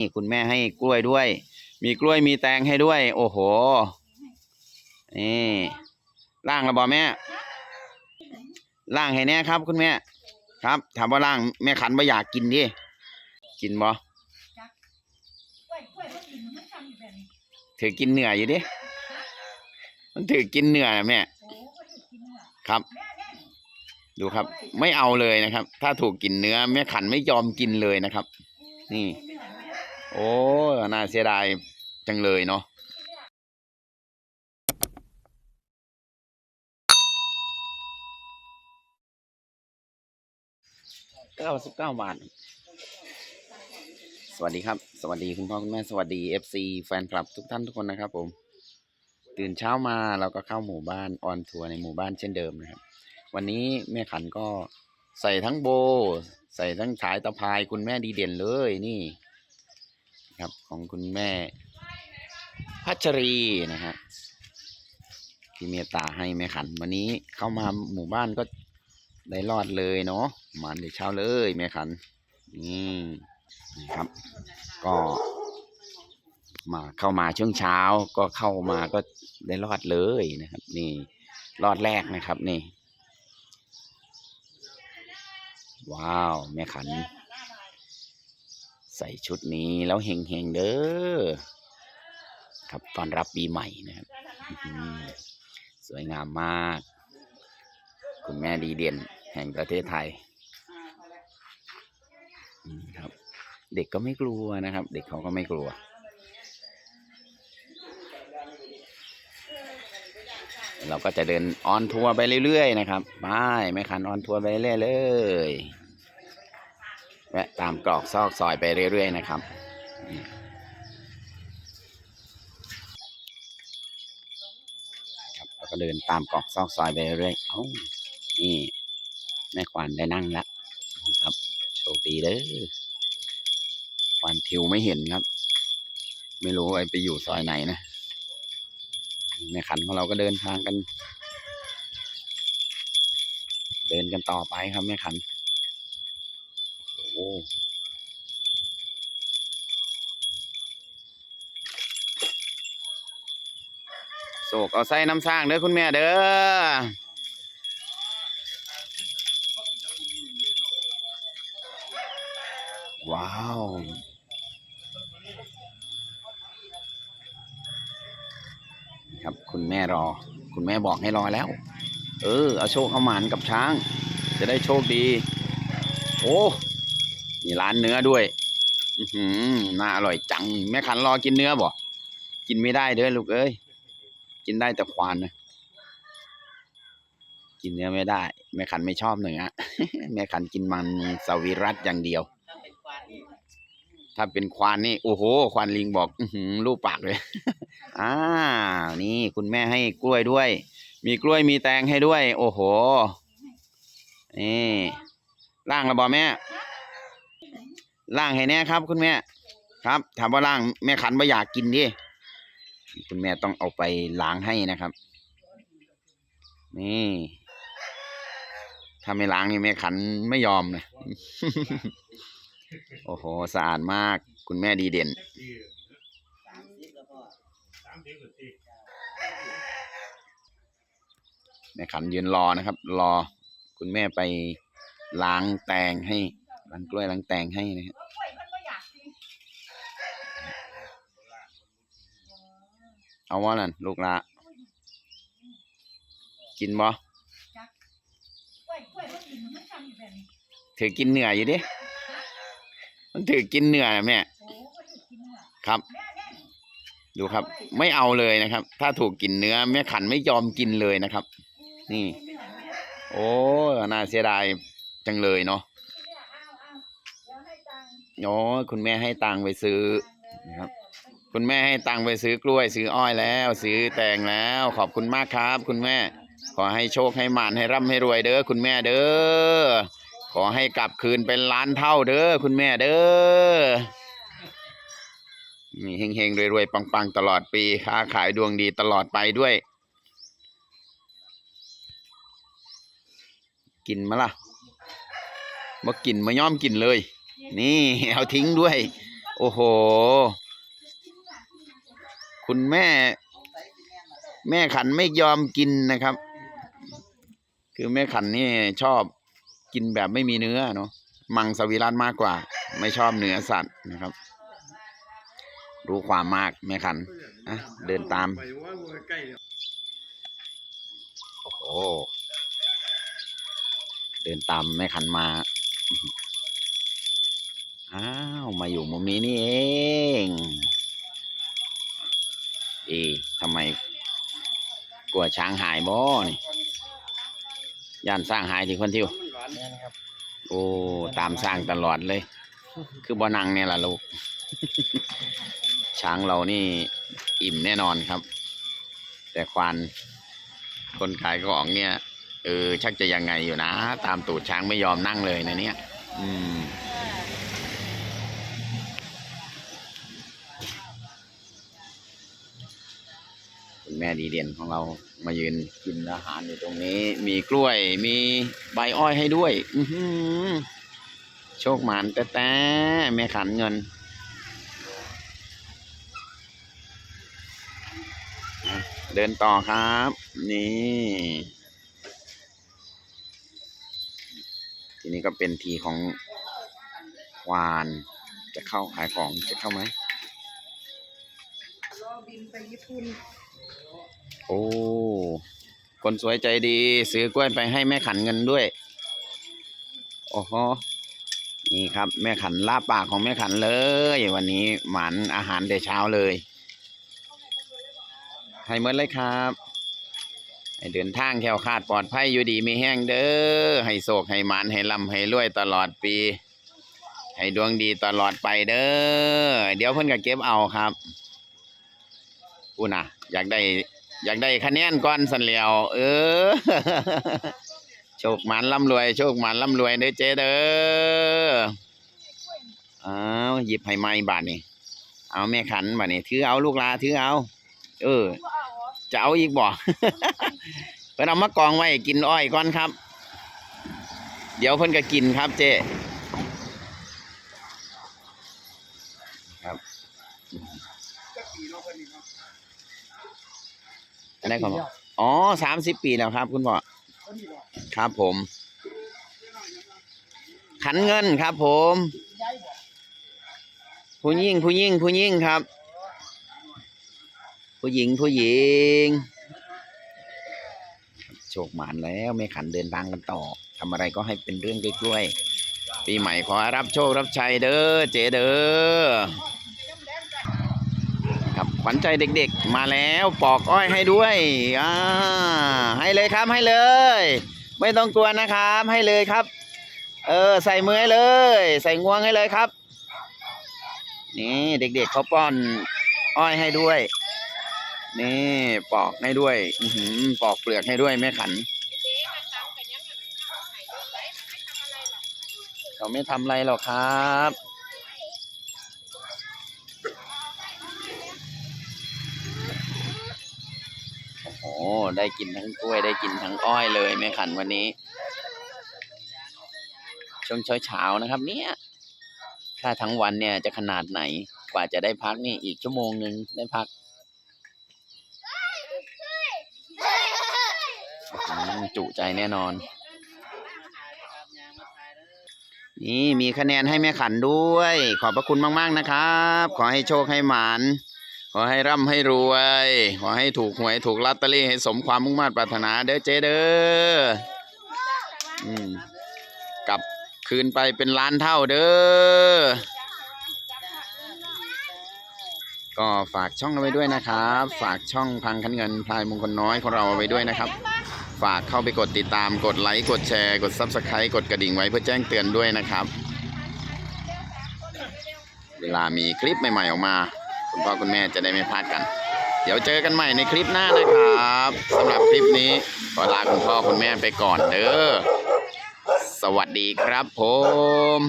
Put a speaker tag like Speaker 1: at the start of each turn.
Speaker 1: นี่คุณแม่ให้กล้วยด้วย มีกล้วยมีแตงให้ด้วย โอ้โห นี่ล่างระบอแม่ล่างให้แน่ครับ คุณแม่ ครับ ถามว่าล่างแม่ขันบ่อยากกินดิกินบ่
Speaker 2: กล้วยกล้วยมันกินมันทำอ
Speaker 1: ถือกินเนื้ออยู่ดิมันถือกินเนื้อนะแม่ครับ ดูครับ ไม่เอาเลยนะครับ ถ้าถูกกินเนื้อแม่ขันไม่ยอมกินเลยนะครับ นี่ โอ้น่าเสียดายจังเลยเนาะเก้าสิบเก้าบาท สวัสดีครับ สวัสดีคุณพ่อคุณแม่สวัสดี FC แฟนคลับทุกท่านทุกคนนะครับผมตื่นเช้ามาเราก็เข้าหมู่บ้านออนทัวร์ในหมู่บ้านเช่นเดิมนะครับ วันนี้แม่ขันก็ใส่ทั้งโบ ใส่ทั้งฉายตะพายคุณแม่ดีเด่นเลยนี่ ครับของคุณแม่ พัชรีนะฮะที่เมตตาให้แม่ขัน วันนี้เข้ามาหมู่บ้านก็ได้รอดเลยเนาะมาในเช้าเลยแม่ขันนี่นี่ครับ ก็ มาเข้ามาช่วงเช้าก็เข้ามาก็ได้รอดเลยนะครับ นี่รอดแรกนะครับนี่ ว้าว แม่ขัน ใส่ชุดนี้แล้วเฮงเฮงเด้อครับตอนรับปีใหม่นะครับสวยงามมาก คุณแม่ดีเด่น แห่งประเทศไทยครับ เด็กก็ไม่กลัวนะครับ เด็กเขาก็ไม่กลัวเราก็จะเดินออนทัวร์ไปเรื่อยๆนะครับ ไปแม่คันออนทัวร์ไปเรื่อยๆเลย แวะตามกรอกซอกซอยไปเรื่อย ๆ นะครับ ครับเราก็เดินตามกรอกซอกซอยไปเรื่อยๆเอ้านี่แม่ควันได้นั่งแล้วครับโชคดีเด้อควันทิวไม่เห็นครับ ไม่รู้ไอไปอยู่ซอยไหนนะแม่ขันของเราก็เดินทางกัน เดินกันต่อไปครับแม่ขัน โศกเอาใส่น้ำสร้างเด้อคุณแม่เด้อว้าวครับคุณแม่รอ คุณแม่บอกให้รอแล้ว เออ เอาโชคเอาหมานกับช้าง จะได้โชคดี โอ้ มีร้านเนื้อด้วย อือหือน่าอร่อยจัง แม่ขันรอกินเนื้อบ่กินไม่ได้เด้อลูกเอ้ย กินได้แต่ควานนะ กินเนื้อไม่ได้ แม่ขันไม่ชอบเนื้อแม่ขันกินมันสวิรัตอย่างเดียว ถ้าเป็นควานนี่ โอ้โห ควานลิงบอก อือหือรูปปากเลย อ่า นี่คุณแม่ให้กล้วยด้วย มีกล้วยมีแตงให้ด้วย โอ้โห นี่ล่างระบอแม่ ล่างให้แน่ครับ คุณแม่ ครับถามว่าล่างแม่ขันบ่อยากกินดิคุณแม่ต้องเอาไปล้างให้นะครับ นี่ถ้าไม่ล้างนี่แม่ขันไม่ยอมนะโอ้โหสะอาดมาก คุณแม่ดีเด่นแม่ขันยืนรอนะครับ รอคุณแม่ไปล้างแตงให้ ล้างกล้วยล้างแตงให้นะครับเอาว่านั่นลูกละกินบ่
Speaker 2: กล้วยกล้วยมันกินมันทำอยู่แบบนี้
Speaker 1: ถือกินเนื้ออยู่ดิมันถือกินเนื้อแม่ครับ ดูครับ ไม่เอาเลยนะครับ ถ้าถูกกินเนื้อแม่ขันไม่ยอมกินเลยนะครับ นี่ โอ้น่าเสียดายจังเลยเนาะ
Speaker 2: เอาเอาเดี๋ยวให้ตังค์
Speaker 1: โอ้คุณแม่ให้ตังค์ไปซื้อนะครับ คุณแม่ให้ตังค์ไปซื้อกล้วย ซื้ออ้อยแล้ว ซื้อแตงแล้ว ขอบคุณมากครับ คุณแม่ ขอให้โชคให้หมานให้ร่ำให้รวยเด้อคุณแม่เด้อขอให้กลับคืนเป็นล้านเท่าเด้อคุณแม่เด้อนี่เฮงๆรวยๆปังๆ ตลอดปีค้าขายดวงดีตลอดไปด้วย กินมะล่ะบ่กินมาย่อมกินเลย นี่ เอาทิ้งด้วย โอ้โห คุณแม่ แม่ขันไม่ยอมกินนะครับ คือแม่ขันนี่ชอบกินแบบไม่มีเนื้อเนาะมังสวิรัตมากกว่า ไม่ชอบเนื้อสัตว์นะครับ รู้ความมากแม่ขันอะเดินตาม โอ้โห เดินตามแม่ขันมา อ้าว มาอยู่มุมนี้นี่เองเอ๊ะทำไม กลัวช้างหายบ่นี่ย่านสร้างหายที่คนทิว
Speaker 3: มันหวานแน่นะครับ
Speaker 1: โอ้ ตามสร้างตลอดเลย คือบ่นังเนี่ยล่ะลูก ช้างเรานี่อิ่มแน่นอนครับ แต่ควานคนขายของเนี่ย เออ ชักจะยังไงอยู่นะ ตามตูดช้างไม่ยอมนั่งเลยนะเนี่ย อืม ดีเด่นของเรามายืนกินอาหารอยู่ตรงนี้ มีกล้วยมีใบอ้อยให้ด้วย อือหือโชคหมานแต่แต่แม่ขันเงินเดินต่อครับ นี่ ทีนี้ก็เป็นทีของวาน จะเข้าขายของจะเข้าไหม
Speaker 2: รอบินไปญี่ปุ่น
Speaker 1: โอ้ คนสวยใจดี ซื้อกล้วยไปให้แม่ขันเงินด้วย โอ้โห นี่ครับ แม่ขันลาบปากของแม่ขันเลย วันนี้หมันอาหารแต่เช้าเลย ให้เมื่อเลยครับให้เดินทางแควคาดปลอดภัยอยู่ดีมีแห้งเด้อ ให้โศกให้หมันให้ลำให้รวยตลอดปี ให้ดวงดีตลอดไปเด้อ เดี๋ยวเพิ่นก็เก็บเอาครับพูน่ะ อยากได้ อยากได้คะแนนก่อนสันเหลียว เออ โชคหมันร่ำรวย โชคหมันร่ำรวยเด้อเจ๊เด้ออ้าวหยิบให้ไม้บาทนี่เอาแม่ขันบาทนี่ถือเอาลูกลาถือเอา เออ จะเอาอีกบ่เพิ่นเอามากองไว้กินอ้อยก่อนครับ เดี๋ยวเพิ่นก็กินครับเจ๊ครับ
Speaker 3: จะปีเนาะคนนี้เนาะ
Speaker 1: อันนี้ก่อนบ่อ๋อสามสิบปีแล้วครับ คุณพ่อ
Speaker 3: คนนี้เนาะ
Speaker 1: ครับผม ขันเงินครับ ผม
Speaker 3: ย้ายบ่
Speaker 1: ผู้หญิงผู้หญิงผู้หญิงครับ ผู้หญิงผู้หญิงโชคหมานแล้วไม่ขันเดินทางกันต่อทำอะไรก็ให้เป็นเรื่องกล้วยๆปีใหม่ขอให้รับโชครับชัยเด้อเจเด้อครับ ขวัญใจเด็กๆ มาแล้วปอกอ้อยให้ด้วยอ่าให้เลยครับให้เลย ไม่ต้องกลัวนะครับให้เลยครับ เออใส่มือให้เลย ใส่งวงให้เลยครับ นี่เด็กๆเขาป้อนอ้อยให้ด้วย นี่ปอกให้ด้วย อืปอกเปลือกให้ด้วยแม่ขันเขาไม่ทำอะไรหรอกครับ โอ้ได้กินทั้งกล้วยได้กินทั้งอ้อยเลยแม่ขันวันนี้ ช่วงเช้าๆนะครับ เนี่ยถ้าทั้งวันเนี่ยจะขนาดไหนกว่าจะได้พักนี่อีกชั่วโมงหนึ่งได้พักจุใจแน่นอน นี่มีคะแนนให้แม่ขันด้วย ขอบพระคุณมาก ๆ นะครับ ขอให้โชคให้หมาน ขอให้ร่ำให้รวย ขอให้ถูกหวยถูกลอตเตอรี่ให้สมความมุ่งมั่นปรารถนาเด้อเจเด้ออืมกลับคืนไปเป็นล้านเท่าเด้อ ก็ฝากช่องเอาไว้ด้วยนะครับ ฝากช่องพังคันเงินพลายมงคลน้อยของเราเอาไว้ด้วยนะครับ ฝากเข้าไปกดติดตามกดไลค์กดแชร์กด Subscribe กดกระดิ่งไว้เพื่อแจ้งเตือนด้วยนะครับ เวลามีคลิปใหม่ ๆ ออกมา คุณพ่อคุณแม่จะได้ไม่พลาดกัน เดี๋ยวเจอกันใหม่ในคลิปหน้านะครับสำหรับคลิปนี้ขอลาคุณพ่อคุณแม่ไปก่อนเด้อสวัสดีครับผม